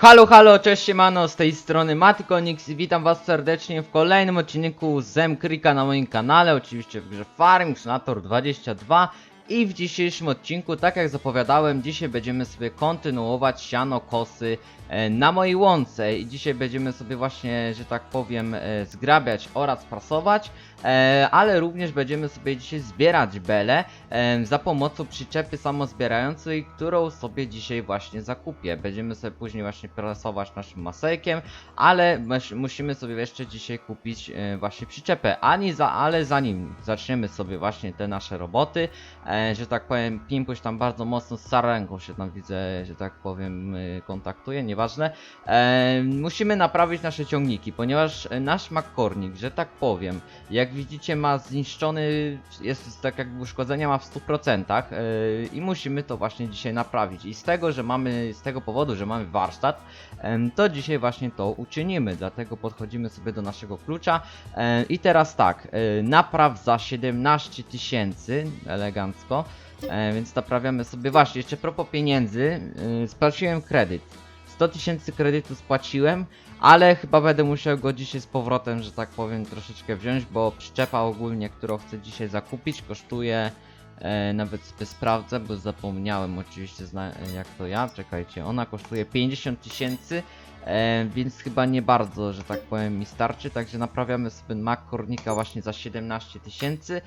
Halo, halo, cześć siemano, z tej strony Matykonix i witam was serdecznie w kolejnym odcinku Zemkrika na moim kanale, oczywiście w grze Farming Simulator 22 i w dzisiejszym odcinku, tak jak zapowiadałem, dzisiaj będziemy sobie kontynuować siano kosy e, na mojej łące. I dzisiaj będziemy sobie właśnie, że tak powiem, e, zgrabiać oraz prasować, ale również będziemy sobie dzisiaj zbierać bele e, za pomocą przyczepy samozbierającej, którą sobie dzisiaj właśnie zakupię. Będziemy sobie później właśnie prasować naszym masejkiem, ale mus- musimy sobie jeszcze dzisiaj kupić e, właśnie przyczepę. Ani za, ale zanim zaczniemy sobie właśnie te nasze roboty, e, że tak powiem, Pimpuś tam bardzo mocno z Sarenką się tam widzę, że tak powiem, e, kontaktuje, nieważne. E, musimy naprawić nasze ciągniki, ponieważ e, nasz makornik, że tak powiem, jak widzicie ma zniszczony, jest tak jakby uszkodzenia ma w 100% yy, i musimy to właśnie dzisiaj naprawić. I z tego, że mamy, z tego powodu, że mamy warsztat, to dzisiaj właśnie to uczynimy. Dlatego podchodzimy sobie do naszego klucza. E, I teraz tak, e, napraw za 17 tysięcy, elegancko. E, Więc naprawiamy sobie, właśnie, jeszcze propos pieniędzy, spłaciłem kredyt. 100 tysięcy kredytu spłaciłem, ale chyba będę musiał go dzisiaj z powrotem, że tak powiem, troszeczkę wziąć, bo przyczepa ogólnie, którą chcę dzisiaj zakupić, kosztuje, e, nawet sobie sprawdzę, bo zapomniałem oczywiście, jak to ja, czekajcie, ona kosztuje 50 tysięcy, e, więc chyba nie bardzo, że tak powiem, mi starczy, także naprawiamy sobie Mac Kornika właśnie za 17 tysięcy.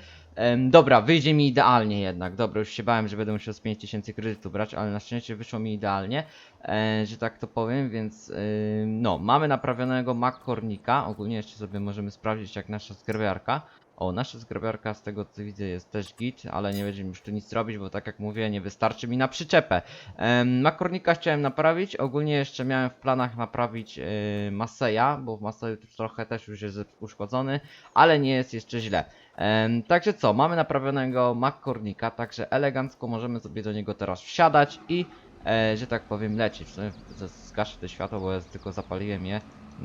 Dobra, wyjdzie mi idealnie jednak. Dobra, już się bałem, że będę musiał z 5000 kredytu brać, ale na szczęście wyszło mi idealnie, e, że tak to powiem, więc no, mamy naprawionego Mac Kornika. Ogólnie jeszcze sobie możemy sprawdzić jak nasza sklepiarka. O, nasza sklepiarka z tego co widzę jest też git, ale nie będziemy już tu nic robić, bo tak jak mówię, nie wystarczy mi na przyczepę. Um, Makornika chciałem naprawić, ogólnie jeszcze miałem w planach naprawić yy, Maseja, bo w Maseju trochę też już jest uszkodzony, ale nie jest jeszcze źle. Em, także co, mamy naprawionego Makornika, także elegancko możemy sobie do niego teraz wsiadać i, e, że tak powiem, lecieć. No, Zgaszę te światło, bo ja tylko zapaliłem je,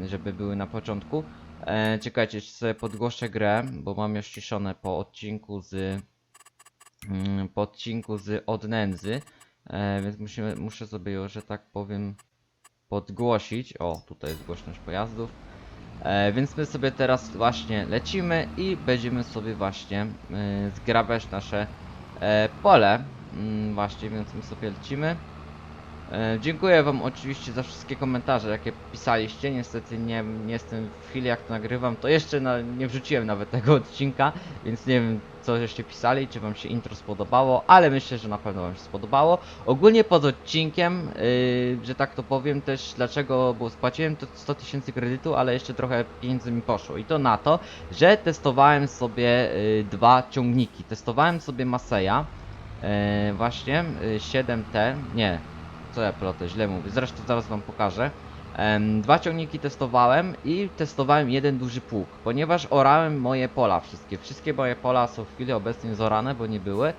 żeby były na początku. E, czekajcie, sobie podgłoszę grę, bo mam już ściszone po odcinku z mm, po odcinku z od nędzy, e, więc musimy, muszę sobie ją, że tak powiem, podgłosić. O, tutaj jest głośność pojazdów. E, więc my sobie teraz właśnie lecimy i będziemy sobie właśnie e, zgrabiać nasze e, pole. Mm, właśnie, więc my sobie lecimy. E, dziękuję wam oczywiście za wszystkie komentarze, jakie pisaliście. Niestety nie, nie jestem w chwili jak to nagrywam, to jeszcze na, nie wrzuciłem nawet tego odcinka, więc nie wiem co żeście pisali, czy wam się intro spodobało, ale myślę, że na pewno wam się spodobało. Ogólnie pod odcinkiem, yy, że tak to powiem też dlaczego, bo spłaciłem to 100 tysięcy kredytu, ale jeszcze trochę pieniędzy mi poszło i to na to, że testowałem sobie yy, dwa ciągniki. Testowałem sobie Maseja, yy, właśnie yy, 7T, nie, co ja plotę, źle mówię, zresztą zaraz wam pokażę. Dwa ciągniki testowałem i testowałem jeden duży pług, ponieważ orałem moje pola wszystkie. Wszystkie moje pola są w chwili obecnej zorane, bo nie były.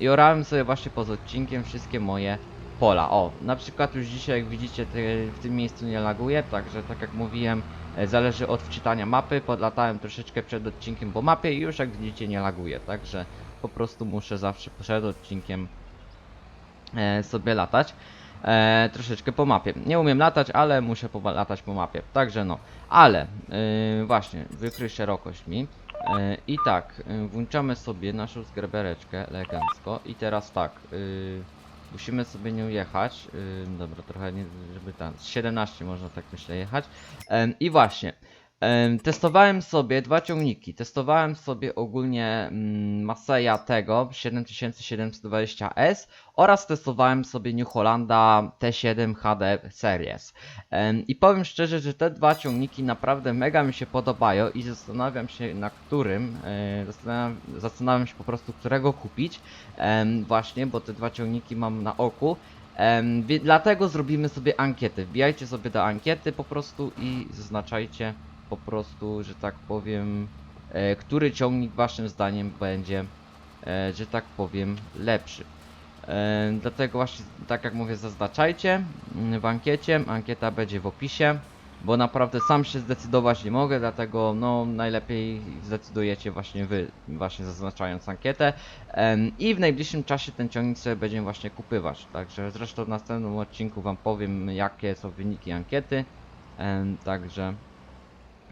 I orałem sobie właśnie poza odcinkiem wszystkie moje pola. O, na przykład już dzisiaj jak widzicie w tym miejscu nie laguje, także tak jak mówiłem, e, zależy od wczytania mapy. Podlatałem troszeczkę przed odcinkiem po mapie i już jak widzicie nie laguje, także po prostu muszę zawsze przed odcinkiem sobie latać. E, troszeczkę po mapie. Nie umiem latać, ale muszę latać po mapie. Także no, ale e, właśnie, wykryj szerokość mi. E, I tak, e, włączamy sobie naszą zgrabereczkę elegancko. I teraz tak, e, musimy sobie nią jechać. E, dobra, trochę nie, żeby tam, z 17 można tak myślę jechać. E, I właśnie. Em, Testowałem sobie dwa ciągniki. Testowałem sobie ogólnie mm, Maseja tego 7720S oraz testowałem sobie New Hollanda T7 HD Series. I powiem szczerze, że te dwa ciągniki naprawdę mega mi się podobają i zastanawiam się na którym, e, zastanawiam, zastanawiam się po prostu którego kupić właśnie, bo te dwa ciągniki mam na oku. Dlatego zrobimy sobie ankietę. Wbijajcie sobie do ankiety po prostu i zaznaczajcie po prostu, że tak powiem, e, który ciągnik waszym zdaniem będzie, e, że tak powiem, lepszy. E, dlatego właśnie, tak jak mówię, zaznaczajcie mm, w ankiecie. Ankieta będzie w opisie. bo naprawdę sam się zdecydować nie mogę, dlatego no najlepiej zdecydujecie właśnie wy, właśnie zaznaczając ankietę i w najbliższym czasie ten ciągnik sobie będziemy właśnie kupywać, także zresztą w następnym odcinku wam powiem jakie są wyniki ankiety, także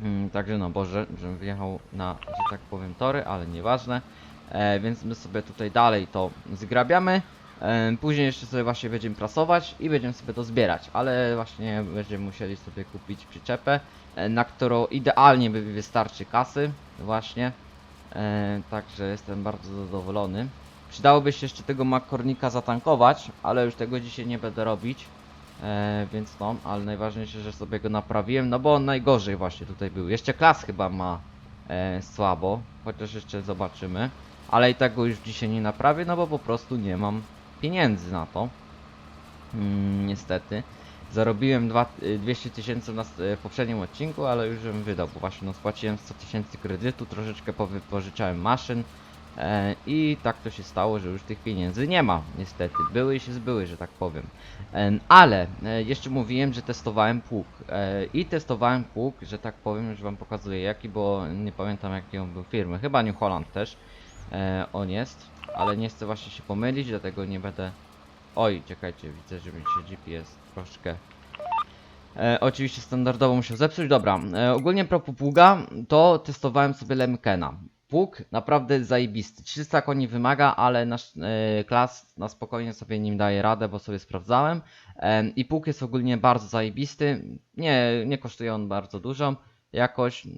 Mm, Także no, Boże, żebym wyjechał na, że tak powiem, tory, ale nieważne. E, więc my sobie tutaj dalej to zgrabiamy. E, później jeszcze sobie właśnie będziemy prasować i będziemy sobie to zbierać, ale właśnie będziemy musieli sobie kupić przyczepę, e, na którą idealnie by wystarczy kasy, właśnie. E, także jestem bardzo zadowolony. Przydałoby się jeszcze tego makornika zatankować, ale już tego dzisiaj nie będę robić. E, więc no, ale najważniejsze, że sobie go naprawiłem, no bo on najgorzej właśnie tutaj był. Jeszcze klas chyba ma e, słabo, chociaż jeszcze zobaczymy. Ale i tak go już dzisiaj nie naprawię, no bo po prostu nie mam pieniędzy na to. Mm, niestety. Zarobiłem dwa, y, 200 tysięcy na s- y, w poprzednim odcinku, ale już bym wydał, bo właśnie no, spłaciłem 100 tysięcy kredytu, troszeczkę powypożyczałem maszyn e, i tak to się stało, że już tych pieniędzy nie ma, niestety. Były i się zbyły, że tak powiem. Em, Ale e, jeszcze mówiłem, że testowałem pług e, i testowałem pług, że tak powiem, już wam pokazuję jaki, bo nie pamiętam jakiej on był firmy, chyba New Holland też e, on jest, ale nie chcę właśnie się pomylić, dlatego nie będę... Oj, czekajcie, widzę, że mi się GPS troszkę... E, oczywiście standardowo musiał zepsuć, dobra, e, ogólnie propos pługa, to testowałem sobie Lemkena. Pług naprawdę zajebisty, 300 koni wymaga, ale nasz e, klas na spokojnie sobie nim daje radę, bo sobie sprawdzałem. Em, I pług jest ogólnie bardzo zajebisty. Nie, nie kosztuje on bardzo dużo jakoś yy,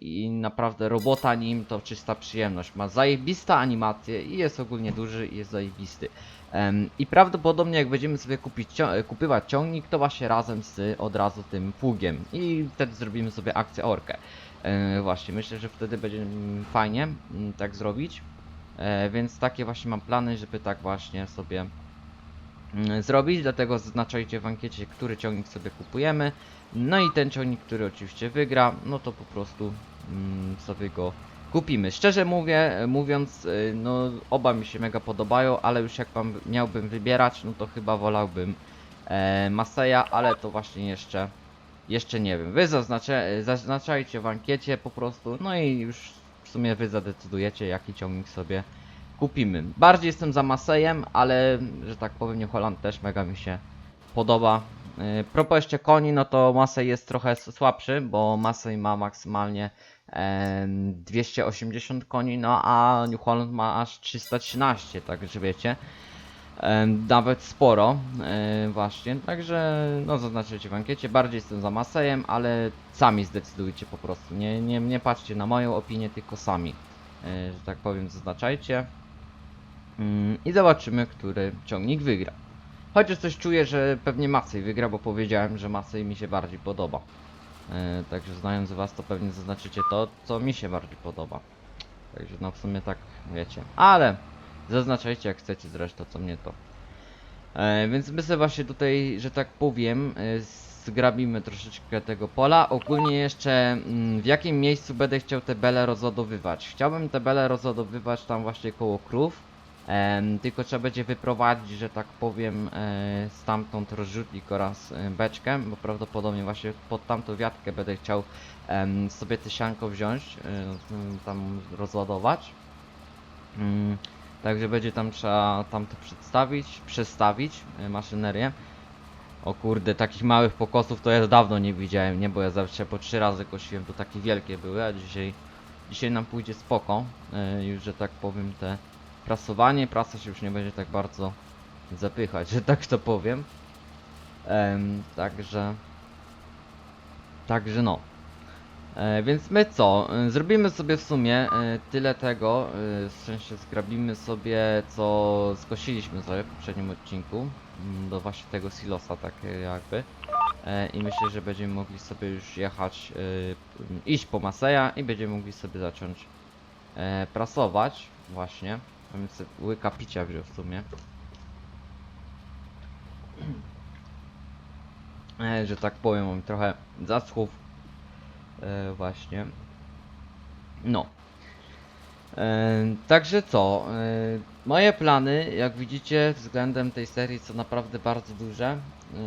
i naprawdę robota nim to czysta przyjemność. Ma zajebista animację i jest ogólnie duży i jest zajebisty. I prawdopodobnie jak będziemy sobie kupić, kupywać ciągnik, to właśnie razem z od razu tym pługiem i wtedy zrobimy sobie akcję orkę. E, właśnie, myślę, że wtedy będzie fajnie mm, tak zrobić. E, więc takie właśnie mam plany, żeby tak właśnie sobie mm, zrobić, dlatego zaznaczajcie w ankiecie, który ciągnik sobie kupujemy. No i ten ciągnik, który oczywiście wygra, no to po prostu mm, sobie go kupimy. Szczerze mówię, mówiąc, y, no oba mi się mega podobają, ale już jak mam, miałbym wybierać, no to chyba wolałbym e, Maseja, ale to właśnie jeszcze, jeszcze nie wiem. Wy zaznaczajcie w ankiecie po prostu, no i już w sumie wy zadecydujecie, jaki ciągnik sobie kupimy. Bardziej jestem za Masejem, ale że tak powiem, New Holland też mega mi się podoba. Yy, propos jeszcze koni, no to Masej jest trochę słabszy, bo Masej ma maksymalnie 280 koni, no a New Holland ma aż 313, także wiecie. Nawet sporo, właśnie, także no zaznaczycie w ankiecie, bardziej jestem za Masejem, ale sami zdecydujcie po prostu, nie, nie, nie patrzcie na moją opinię, tylko sami, e, że tak powiem, zaznaczajcie. Mm, I zobaczymy, który ciągnik wygra. Chociaż coś czuję, że pewnie Masej wygra, bo powiedziałem, że Masej mi się bardziej podoba. E, także znając was, to pewnie zaznaczycie to, co mi się bardziej podoba. Także no w sumie tak wiecie. Ale zaznaczajcie jak chcecie zresztą, co mnie to. E, więc my sobie właśnie tutaj, że tak powiem, e, zgrabimy troszeczkę tego pola. Ogólnie jeszcze mm, w jakim miejscu będę chciał te bele rozładowywać. Chciałbym te bele rozładowywać tam właśnie koło krów. Tylko trzeba będzie wyprowadzić, że tak powiem, e, stamtąd rozrzutnik oraz e, beczkę, bo prawdopodobnie właśnie pod tamtą wiatkę będę chciał sobie te sianko wziąć, e, m, tam rozładować. Mm, Także będzie tam trzeba tam to przedstawić, przestawić maszynerię. O kurde, takich małych pokosów to ja dawno nie widziałem, nie? Bo ja zawsze po trzy razy kosiłem, to takie wielkie były, a dzisiaj, dzisiaj nam pójdzie spoko. Już, że tak powiem, te prasowanie, prasa się już nie będzie tak bardzo zapychać, że tak to powiem. Em, także... Także no. E, więc my co? E, Zrobimy sobie w sumie e, tyle tego, e, w sensie zgrabimy sobie co skosiliśmy sobie w poprzednim odcinku mm, do właśnie tego silosa tak e, jakby e, i myślę, że będziemy mogli sobie już jechać, e, iść po Maseja i będziemy mogli sobie zacząć e, prasować właśnie. Więc sobie łyka picia wziął w sumie. E, że tak powiem, mam trochę zaschów E, właśnie. No. E, także co? E, Moje plany, jak widzicie, względem tej serii są naprawdę bardzo duże. Yy,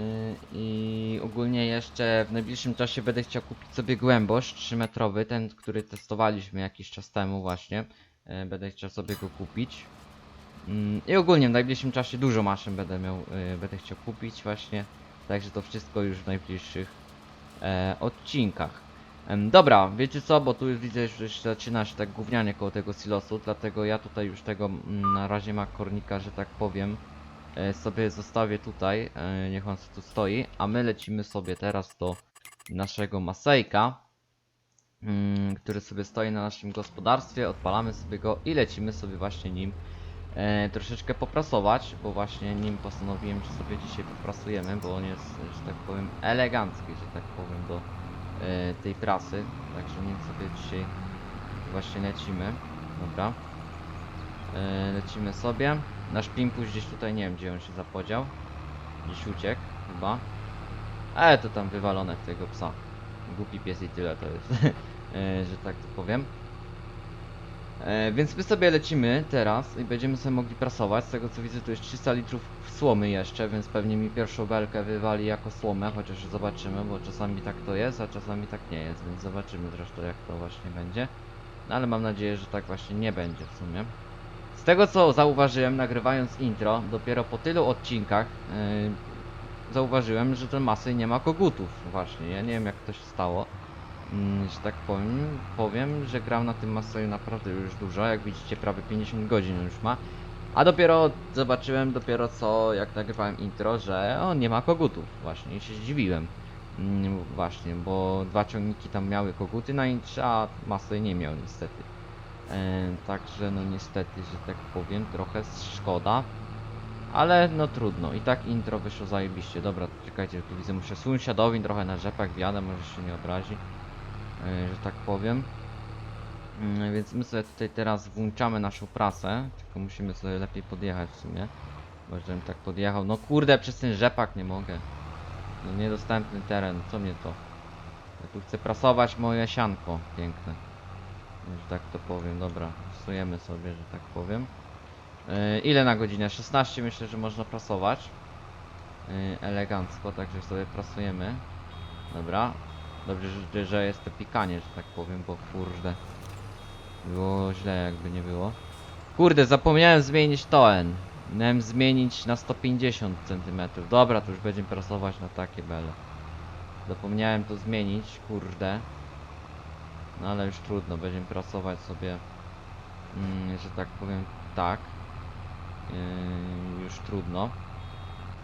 I ogólnie jeszcze w najbliższym czasie będę chciał kupić sobie głębość 3-metrowy, ten, który testowaliśmy jakiś czas temu właśnie. Yy, Będę chciał sobie go kupić. Mm, I ogólnie w najbliższym czasie dużo maszyn będę miał, yy, będę chciał kupić właśnie. Także to wszystko już w najbliższych e, odcinkach. Dobra, wiecie co, bo tu już widzę, że zaczyna się tak gównianie koło tego silosu, dlatego ja tutaj już tego mm, na razie makornika, że tak powiem, e, sobie zostawię tutaj, e, niech on tu stoi, a my lecimy sobie teraz do naszego Masejka, który sobie stoi na naszym gospodarstwie, odpalamy sobie go i lecimy sobie właśnie nim e, troszeczkę poprasować, bo właśnie nim postanowiłem, że sobie dzisiaj poprasujemy, bo on jest, że tak powiem, elegancki, że tak powiem, do e, tej prasy, także nim sobie dzisiaj właśnie lecimy, dobra. E, lecimy sobie, nasz Pimpuś gdzieś tutaj, nie wiem gdzie on się zapodział, gdzieś uciekł chyba, ale to tam wywalone w tego psa, głupi pies i tyle to jest, że tak to powiem. E, więc my sobie lecimy teraz i będziemy sobie mogli prasować. Z tego co widzę, tu jest 300 litrów słomy jeszcze, więc pewnie mi pierwszą belkę wywali jako słomę, chociaż zobaczymy, bo czasami tak to jest, a czasami tak nie jest, więc zobaczymy zresztą jak to właśnie będzie. No ale mam nadzieję, że tak właśnie nie będzie w sumie. Z tego co zauważyłem, nagrywając intro, dopiero po tylu odcinkach yy, zauważyłem, że ten masy nie ma kogutów właśnie. Ja nie wiem jak to się stało. Mm, że tak powiem, powiem, że gram na tym Masteru naprawdę już dużo, jak widzicie prawie 50 godzin już ma. A dopiero zobaczyłem dopiero co, jak nagrywałem intro, że on nie ma kogutów właśnie i się zdziwiłem. Mm, właśnie, bo dwa ciągniki tam miały koguty na intrze, a Master nie miał niestety. E, także no niestety, że tak powiem, trochę szkoda. Ale no trudno, i tak intro wyszło zajebiście. Dobra, czekajcie, tu widzę, muszę sąsiadowi trochę na rzepach wjadę, może się nie obrazi że tak powiem. Mm, Więc my sobie tutaj teraz włączamy naszą prasę, tylko musimy sobie lepiej podjechać w sumie. Bo żebym tak podjechał. No kurde, przez ten rzepak nie mogę. No niedostępny teren, co mnie to? Ja tu chcę prasować moje sianko piękne. No, Że tak to powiem, dobra. Stosujemy sobie, że tak powiem. Yy, ile na godzinę? 16 myślę, że można prasować. Yy, elegancko, także sobie prasujemy. Dobra, Dobrze, że, że jest to pikanie, że tak powiem, bo kurde. Było źle jakby nie było. Kurde, zapomniałem zmienić toen. Miałem zmienić na 150 cm. Dobra, to już będziemy prasować na takie bele. Zapomniałem to zmienić, kurde. No ale już trudno, będziemy prasować sobie, mm, że tak powiem, tak. Yy, już trudno.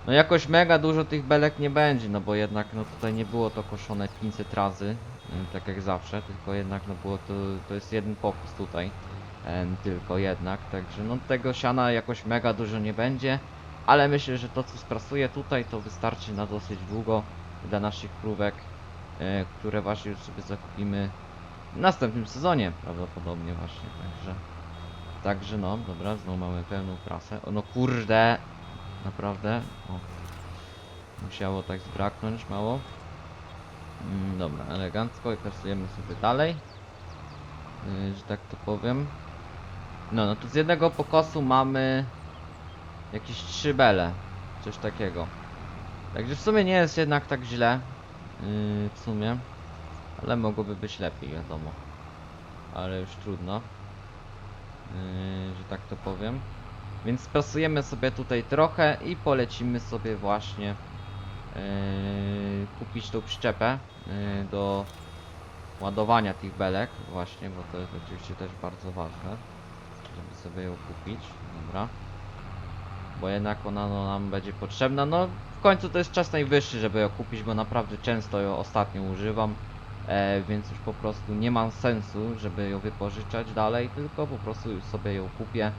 No jakoś mega dużo tych belek nie będzie, no bo jednak no tutaj nie było to koszone 500 razy, y, tak jak zawsze, tylko jednak no było to, to jest jeden pokus tutaj, tylko jednak, także no tego siana jakoś mega dużo nie będzie, ale myślę, że to co sprasuję tutaj to wystarczy na dosyć długo dla naszych krówek, e, które właśnie już sobie zakupimy w następnym sezonie prawdopodobnie właśnie, także także no, dobra, znowu mamy pełną prasę, o no kurde, Naprawdę? O. Musiało tak zbraknąć mało. Mm, dobra, elegancko i pracujemy sobie dalej. Yy, że tak to powiem. No, no tu z jednego pokosu mamy jakieś trzy bele. Coś takiego. Także w sumie nie jest jednak tak źle. Yy, w sumie. Ale mogłoby być lepiej, wiadomo. Ale już trudno. Yy, że tak to powiem. Więc sprasujemy sobie tutaj trochę i polecimy sobie właśnie yy, kupić tą przyczepę yy, do ładowania tych belek właśnie, bo to jest oczywiście też bardzo ważne, żeby sobie ją kupić, dobra. Bo jednak ona no, nam będzie potrzebna, no w końcu to jest czas najwyższy, żeby ją kupić, bo naprawdę często ją ostatnio używam. E, więc już po prostu nie ma sensu, żeby ją wypożyczać dalej, tylko po prostu sobie ją kupię.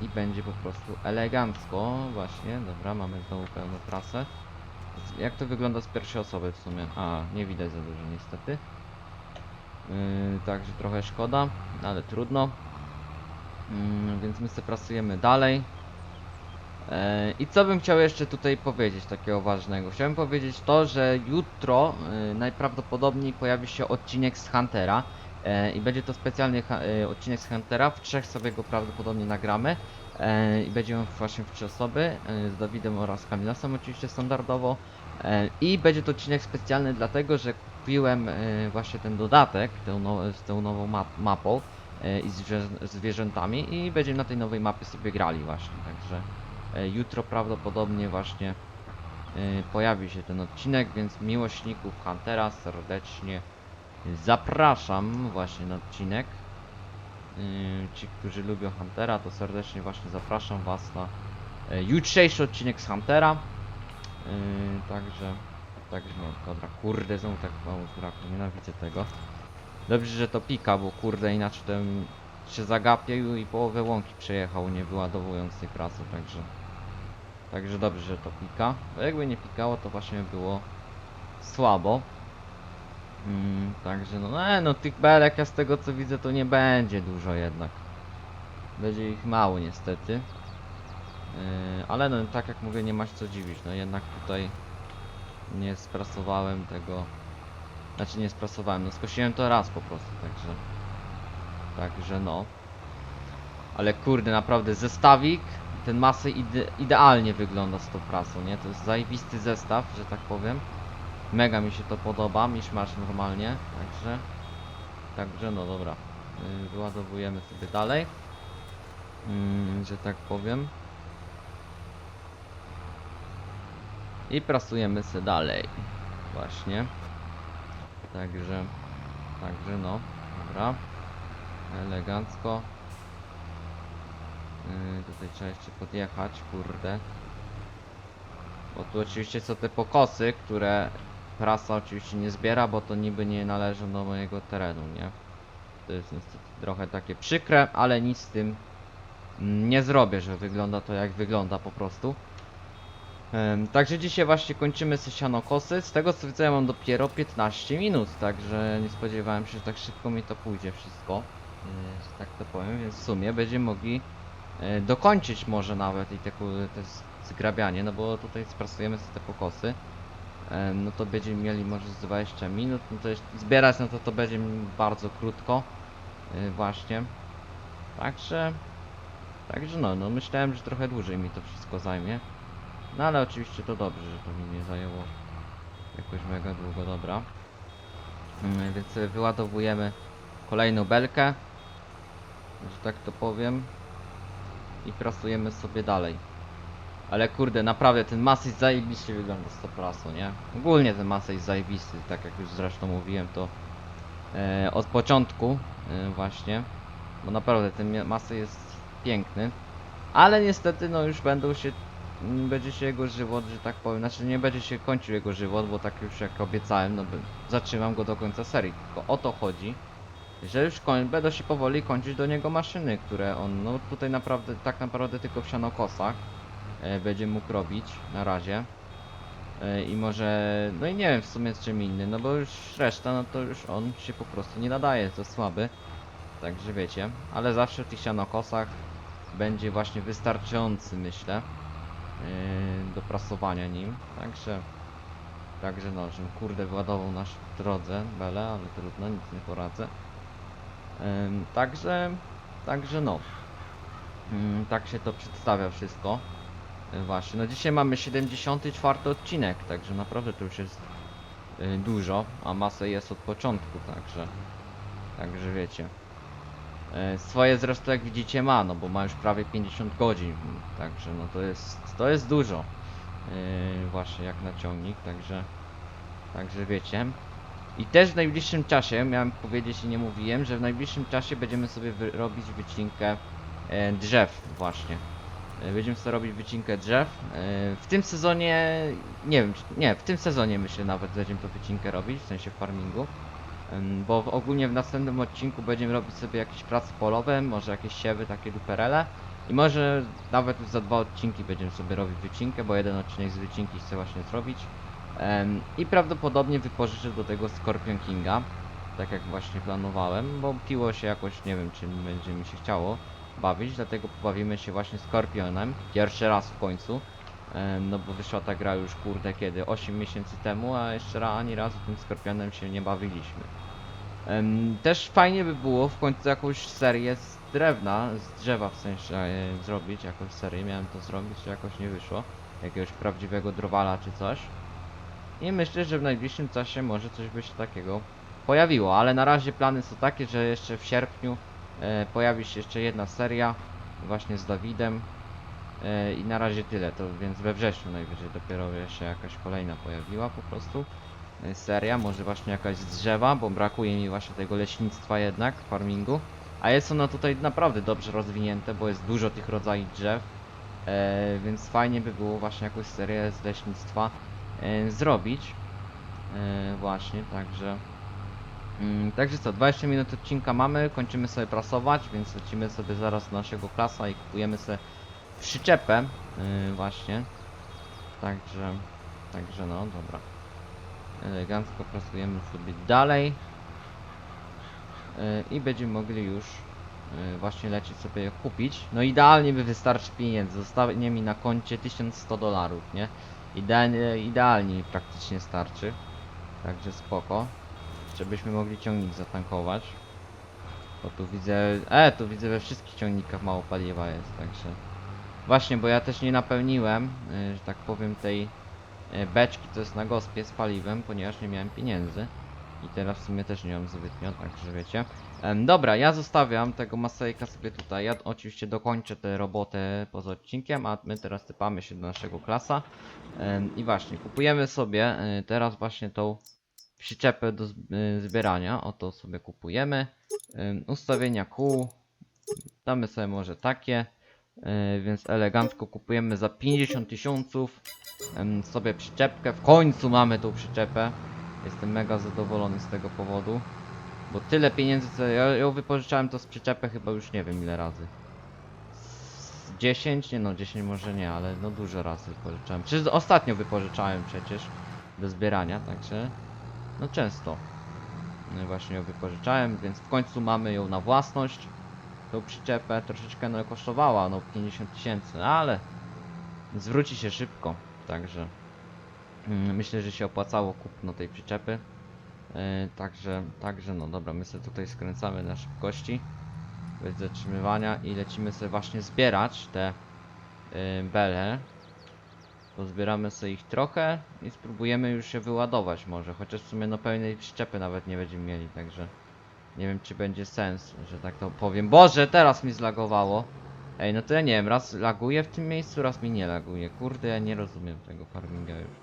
I będzie po prostu elegancko. Właśnie, dobra, mamy znowu pełną prasę. Z- jak to wygląda z pierwszej osoby w sumie? A, nie widać za dużo niestety. Yy, także trochę szkoda, ale trudno. Yy, więc my sobie pracujemy dalej. E, I co bym chciał jeszcze tutaj powiedzieć takiego ważnego? Chciałem powiedzieć to, że jutro e, najprawdopodobniej pojawi się odcinek z Huntera i będzie to specjalny e, odcinek z Huntera. W trzech sobie go prawdopodobnie nagramy. E, i będzie on właśnie w trzy osoby e, z Dawidem oraz Kamilosem oczywiście standardowo. E, i będzie to odcinek specjalny dlatego, że kupiłem e, właśnie ten dodatek now, z tą nową map, mapą e, i zwierzę, zwierzętami i będziemy na tej nowej mapie sobie grali właśnie, także e, jutro prawdopodobnie właśnie e, pojawi się ten odcinek, więc miłośników Huntera serdecznie zapraszam właśnie na odcinek. Yy, Ci, którzy lubią Huntera, to serdecznie właśnie zapraszam Was na e, jutrzejszy odcinek z Huntera. Yy, Także, także no, dobra, kurde, znowu tak mało brakło, nienawidzę tego. Dobrze, że to pika, bo kurde, inaczej bym się zagapił i połowę łąki przejechał, nie wyładowując tej pracy, także... Także dobrze, że to pika, bo jakby nie pikało, to właśnie było słabo. Mm, także no, no, no tych belek ja z tego co widzę to nie będzie dużo jednak. Będzie ich mało niestety. Yy, ale no tak jak mówię nie ma się co dziwić, no jednak tutaj nie sprasowałem tego. Znaczy nie sprasowałem, no skosiłem to raz po prostu, także. Także no. Ale kurde, naprawdę zestawik, ten masy ide idealnie wygląda z tą prasą, nie? To jest zajebisty zestaw, że tak powiem. Mega mi się to podoba, misz masz normalnie, także Także no dobra. Yy, Wyładowujemy sobie dalej. Mm, Że tak powiem. I prasujemy sobie dalej. Właśnie. Także Także no Dobra. Elegancko. Yy, Tutaj trzeba jeszcze podjechać, kurde. Bo tu oczywiście są te pokosy, które prasa oczywiście nie zbiera, bo to niby nie należą do mojego terenu, nie? To jest niestety trochę takie przykre, ale nic z tym nie zrobię, że wygląda to jak wygląda po prostu. Także dzisiaj właśnie kończymy se kosy. Z tego co widzę ja mam dopiero 15 minut, także nie spodziewałem się, że tak szybko mi to pójdzie wszystko. Yy, że tak to powiem, więc w sumie będziemy mogli e, dokończyć może nawet i te, te zgrabianie, no bo tutaj sprasujemy sobie te pokosy. Em, No to będziemy mieli może z 20 minut, no to jeszcze zbierać no to to będzie bardzo krótko. y, Właśnie. Także... Także no, no myślałem, że trochę dłużej mi to wszystko zajmie. No ale oczywiście to dobrze, że to mi nie zajęło jakoś mega długo, dobra. Mm, Więc wyładowujemy kolejną belkę, że tak to powiem. I prasujemy sobie dalej. Ale kurde, naprawdę ten Masej zajebiście wygląda z tą prasą, nie? Ogólnie ten jest zajebisty, tak jak już zresztą mówiłem to e, od początku e, właśnie. Bo naprawdę ten Masej jest piękny. Ale niestety no już będą się m, będzie się jego żywot, że tak powiem, znaczy nie będzie się kończył jego żywot, bo tak już jak obiecałem, no zatrzymam go do końca serii. Tylko o to chodzi, że już koń, będą się powoli kończyć do niego maszyny, które on, no tutaj naprawdę, tak naprawdę tylko w sianokosach będzie mógł robić na razie. E, I może, no i nie wiem w sumie z czym innym, no bo już reszta, no to już on się po prostu nie nadaje, to słaby. Także wiecie, ale zawsze w tych sianokosach będzie właśnie wystarczający, myślę, e, do prasowania nim. Także, także no, żebym kurde wyładował nasz w drodze, bele, ale trudno, nic nie poradzę. Także, także no. Mm, Tak się to przedstawia wszystko. E, Właśnie, no dzisiaj mamy 74 odcinek, także naprawdę to już jest y, dużo, a masę jest od początku, także, także wiecie. E, Swoje zresztą jak widzicie ma, no bo ma już prawie 50 godzin, także no to jest, to jest dużo. e, Właśnie jak na ciągnik, także, także wiecie. I też w najbliższym czasie, miałem powiedzieć i nie mówiłem, że w najbliższym czasie będziemy sobie robić wycinkę e, drzew właśnie. E, Będziemy sobie robić wycinkę drzew. E, W tym sezonie, nie wiem, nie, w tym sezonie myślę nawet będziemy to wycinkę robić, w sensie farmingu. Bo ogólnie w następnym odcinku będziemy robić sobie jakieś prace polowe, może jakieś siewy, takie duperele. I może nawet za dwa odcinki będziemy sobie robić wycinkę, bo jeden odcinek z wycinki chcę właśnie zrobić. I prawdopodobnie wypożyczę do tego Scorpion Kinga, tak jak właśnie planowałem, bo piło się jakoś, nie wiem czy będzie mi się chciało bawić, dlatego pobawimy się właśnie Scorpionem, pierwszy raz w końcu. No bo wyszła ta gra już kurde kiedy? 8 miesięcy temu, a jeszcze ani razu tym Skorpionem się nie bawiliśmy. Też fajnie by było w końcu jakąś serię z drewna, z drzewa w sensie e, zrobić jakąś serię. Miałem to zrobić, jakoś nie wyszło. Jakiegoś prawdziwego drwala czy coś. I myślę, że w najbliższym czasie może coś by się takiego pojawiło, ale na razie plany są takie, że jeszcze w sierpniu pojawi się jeszcze jedna seria właśnie z Dawidem e, i na razie tyle, to więc we wrześniu najwyżej dopiero się jakaś kolejna pojawiła po prostu e, seria, może właśnie jakaś z drzewa, bo brakuje mi właśnie tego leśnictwa jednak farmingu, a jest ono tutaj naprawdę dobrze rozwinięte, bo jest dużo tych rodzajów drzew, e, więc fajnie by było właśnie jakąś serię z leśnictwa e, zrobić. E, właśnie, także. Mm, także co, 20 minut odcinka mamy, kończymy sobie prasować, więc lecimy sobie zaraz do naszego klasa i kupujemy sobie przyczepę. e, właśnie. Także, także no, dobra. Elegancko pracujemy sobie dalej. E, I będziemy mogli już e, właśnie lecieć sobie kupić. No idealnie by wystarczy pieniędzy. Zostanie mi na koncie 1100 dolarów, nie? Idealnie, idealnie praktycznie starczy. Także spoko. Jeszcze byśmy mogli ciągnik zatankować. Bo tu widzę... E, tu widzę we wszystkich ciągnikach mało paliwa jest, także... Właśnie, bo ja też nie napełniłem, y, że tak powiem, tej y, beczki, co jest na gospie z paliwem, ponieważ nie miałem pieniędzy. I teraz w sumie też nie mam zbytnio, także wiecie. Em, dobra, ja zostawiam tego Masejka sobie tutaj. Ja oczywiście dokończę tę robotę poza odcinkiem, a my teraz typamy się do naszego klasa. I właśnie, kupujemy sobie teraz właśnie tą przyczepę do y, zbierania. Oto sobie kupujemy. Ustawienia kół. Damy sobie może takie. y, Więc elegancko kupujemy za 50 tysiąców sobie przyczepkę. W końcu mamy tą przyczepę. Jestem mega zadowolony z tego powodu. Bo tyle pieniędzy, co ja ją wypożyczałem to z przyczepę chyba już nie wiem ile razy. Z 10? Nie no, 10 może nie, ale no dużo razy wypożyczałem. Przecież ostatnio wypożyczałem przecież do zbierania, także no często no właśnie ją wypożyczałem, więc w końcu mamy ją na własność. Tą przyczepę troszeczkę no kosztowała, no 50 tysięcy, ale zwróci się szybko, także mm, myślę, że się opłacało kupno tej przyczepy. Yy, także, także no dobra, my sobie tutaj skręcamy na szybkości bez zatrzymywania i lecimy sobie właśnie zbierać te yy, bele. Pozbieramy sobie ich trochę i spróbujemy już się wyładować może, chociaż w sumie no pełnej przyczepy nawet nie będziemy mieli, także nie wiem czy będzie sens, że tak to powiem. Boże, teraz mi zlagowało. Ej, no to ja nie wiem, raz laguje w tym miejscu, raz mi nie laguje. Kurde, ja nie rozumiem tego farminga już.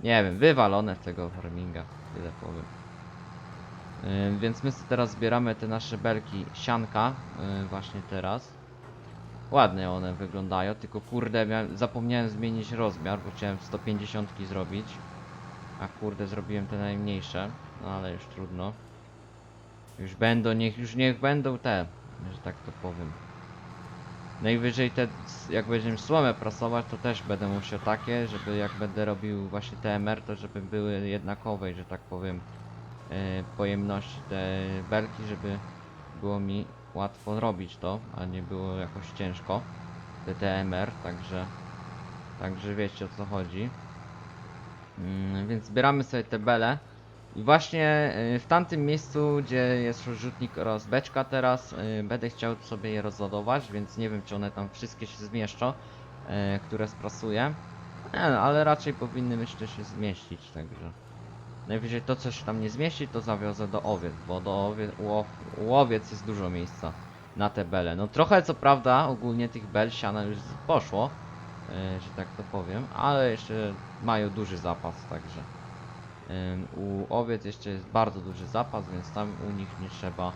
Nie wiem, wywalone tego farminga, tyle powiem. Yy, więc my teraz zbieramy te nasze belki sianka, yy, właśnie teraz. Ładnie one wyglądają, tylko kurde, zapomniałem zmienić rozmiar, bo chciałem 150 zrobić. A kurde, zrobiłem te najmniejsze, no ale już trudno. Już będą, niech już niech będą te, że tak to powiem. Najwyżej te, jak będziemy słomę prasować, to też będę musiał takie, żeby jak będę robił właśnie TMR, to żeby były jednakowej, że tak powiem, e, pojemności te belki, żeby było mi łatwo robić to, a nie było jakoś ciężko. Te TMR, także, także wiecie o co chodzi. Mm, więc zbieramy sobie te bele. I właśnie y, w tamtym miejscu, gdzie jest rozrzutnik oraz beczka teraz, y, będę chciał sobie je rozładować, więc nie wiem czy one tam wszystkie się zmieszczą, y, które sprasuję. Ale raczej powinny myślę się zmieścić, także. Najwyżej to co się tam nie zmieści, to zawiozę do owiec, bo do owie, u, u owiec jest dużo miejsca na te bele. No trochę co prawda ogólnie tych bel siana już poszło, y, że tak to powiem, ale jeszcze mają duży zapas, także. Ym, U owiec jeszcze jest bardzo duży zapas, więc tam u nich nie trzeba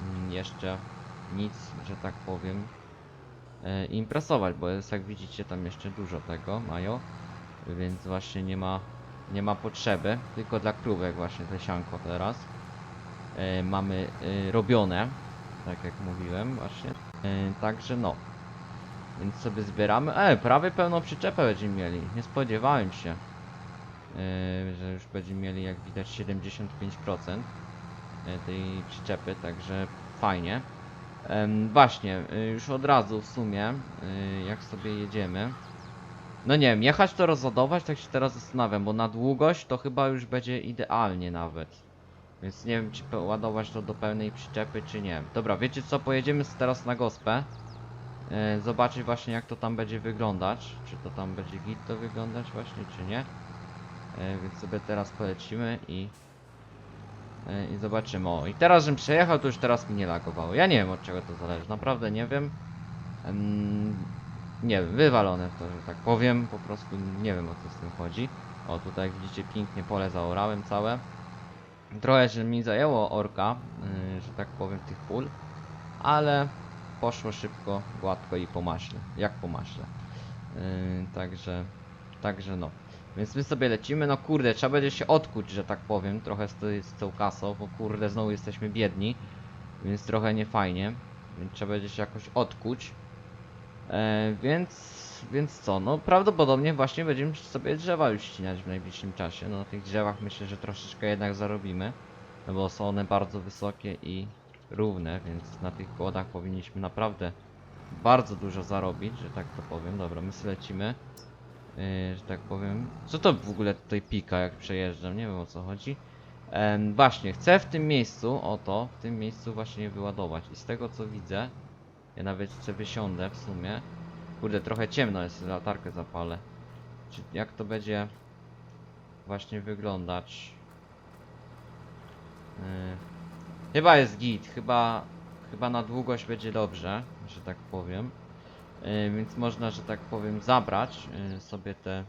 mm, jeszcze nic, że tak powiem, e, impresować, bo jest jak widzicie tam jeszcze dużo tego mają, więc właśnie nie ma, nie ma potrzeby, tylko dla krówek właśnie te sianko teraz e, mamy e, robione, tak jak mówiłem właśnie, E, także no, więc sobie zbieramy, e, prawie pełną przyczepę będziemy mieli, nie spodziewałem się. Yy, że już będziemy mieli jak widać 75% yy, tej przyczepy, także fajnie. Em, właśnie, yy, już od razu w sumie, yy, jak sobie jedziemy. No nie wiem, jechać to rozładować, tak się teraz zastanawiam, bo na długość to chyba już będzie idealnie nawet. Więc nie wiem, czy ładować to do pełnej przyczepy, czy nie. Dobra, wiecie co? Pojedziemy teraz na gospę. E, zobaczyć właśnie, jak to tam będzie wyglądać. Czy to tam będzie git to wyglądać właśnie, czy nie. E, więc sobie teraz polecimy i... E, I zobaczymy. O, i teraz, żebym przejechał, to już teraz mi nie lagowało. Ja nie wiem, od czego to zależy. Naprawdę nie wiem. Em, nie wiem, wywalone w to, że tak powiem. Po prostu nie wiem, o co z tym chodzi. O, tutaj jak widzicie, pięknie pole zaorałem całe. Trochę że mi zajęło orka, yy, że tak powiem, tych pól, ale poszło szybko, gładko i po maśle, jak po maśle. Yy, także, także no. Więc my sobie lecimy, no kurde, trzeba będzie się odkuć, że tak powiem, trochę z, z tą kasą, bo kurde, znowu jesteśmy biedni, więc trochę nie fajnie, więc trzeba będzie się jakoś odkuć. E, więc, więc co, no prawdopodobnie właśnie będziemy sobie drzewa już ścinać w najbliższym czasie. No na tych drzewach myślę, że troszeczkę jednak zarobimy, no bo są one bardzo wysokie i równe, więc na tych płodach powinniśmy naprawdę bardzo dużo zarobić, że tak to powiem. Dobra, my lecimy, yy, że tak powiem. Co to w ogóle tutaj pika, jak przejeżdżam? Nie wiem o co chodzi. Właśnie, chcę w tym miejscu, oto, w tym miejscu właśnie wyładować. I z tego co widzę, ja nawet jeszcze wysiądę w sumie. Kurde, trochę ciemno jest, latarkę zapalę. Czy jak to będzie właśnie wyglądać? Yy, chyba jest git, chyba, chyba na długość będzie dobrze, że tak powiem. Yy, więc można, że tak powiem, zabrać yy, sobie te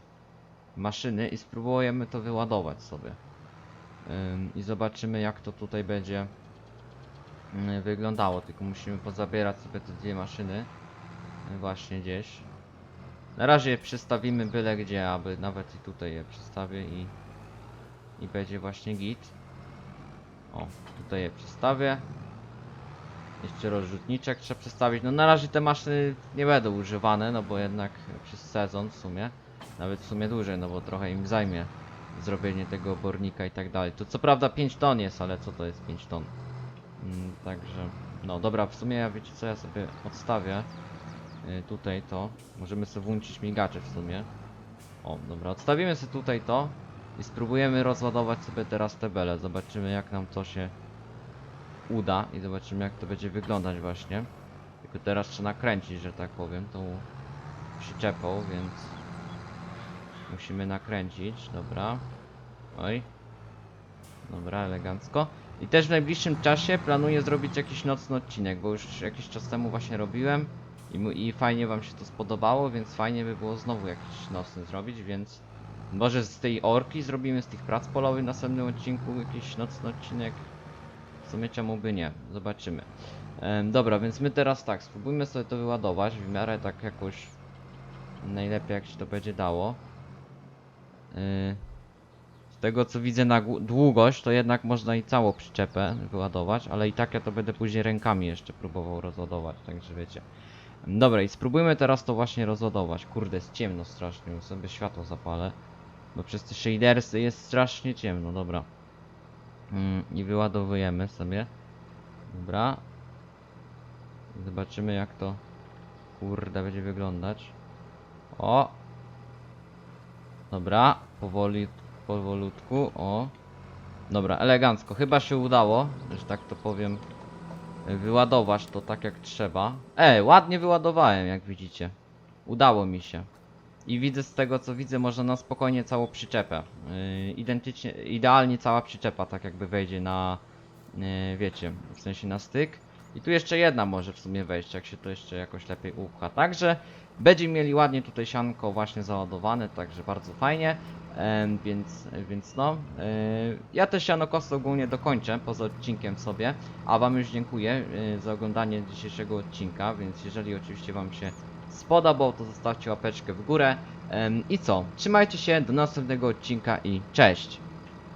maszyny i spróbujemy to wyładować sobie. Ym, I zobaczymy jak to tutaj będzie wyglądało, tylko musimy pozabierać sobie te dwie maszyny y, właśnie gdzieś. Na razie je przystawimy byle gdzie, aby nawet i tutaj je przystawię i i będzie właśnie git. O, tutaj je przystawię. Jeszcze rozrzutniczek trzeba przestawić. No na razie te maszyny nie będą używane, no bo jednak przez sezon w sumie, nawet w sumie dłużej, no bo trochę im zajmie zrobienie tego obornika i tak dalej. To co prawda 5 ton jest, ale co to jest 5 ton? Mm, także, no dobra, w sumie ja wiecie co, ja sobie odstawię y, tutaj to. Możemy sobie włączyć migacze w sumie. O, dobra, odstawimy sobie tutaj to i spróbujemy rozładować sobie teraz te bele. Zobaczymy jak nam to się uda i zobaczymy jak to będzie wyglądać właśnie. Tylko teraz trzeba nakręcić, że tak powiem, tą przyczepą, więc musimy nakręcić, dobra. Oj. Dobra, elegancko. I też w najbliższym czasie planuję zrobić jakiś nocny odcinek, bo już jakiś czas temu właśnie robiłem i, i fajnie wam się to spodobało, więc fajnie by było znowu jakiś nocny zrobić, więc może z tej orki zrobimy z tych prac polowych w następnym odcinku jakiś nocny odcinek. W sumie czemu by nie? Zobaczymy. Em, dobra, więc my teraz tak, spróbujmy sobie to wyładować w miarę tak jakoś najlepiej jak się to będzie dało. Yy, z tego co widzę na długość, to jednak można i całą przyczepę wyładować, ale i tak ja to będę później rękami jeszcze próbował rozładować, także wiecie. Dobra, i spróbujmy teraz to właśnie rozładować. Kurde, jest ciemno strasznie, sobie światło zapalę. Bo przez te shadersy jest strasznie ciemno, dobra. Mm, I wyładowujemy sobie. Dobra. Zobaczymy jak to kurde będzie wyglądać. O! Dobra, powoli, powolutku, o. Dobra, elegancko. Chyba się udało, że tak to powiem, wyładować to tak jak trzeba. E, ładnie wyładowałem, jak widzicie. Udało mi się. I widzę z tego co widzę, można na spokojnie całą przyczepę. Yy, identycznie, idealnie cała przyczepa tak jakby wejdzie na, yy, wiecie, w sensie na styk. I tu jeszcze jedna może w sumie wejść, jak się to jeszcze jakoś lepiej upcha. Także będziemy mieli ładnie tutaj sianko właśnie załadowane, także bardzo fajnie. Więc, więc no, yy, ja też siano kosę ogólnie dokończę poza odcinkiem sobie, a wam już dziękuję yy, za oglądanie dzisiejszego odcinka, więc jeżeli oczywiście wam się spodobał, to zostawcie łapeczkę w górę. I co? Trzymajcie się, do następnego odcinka i cześć!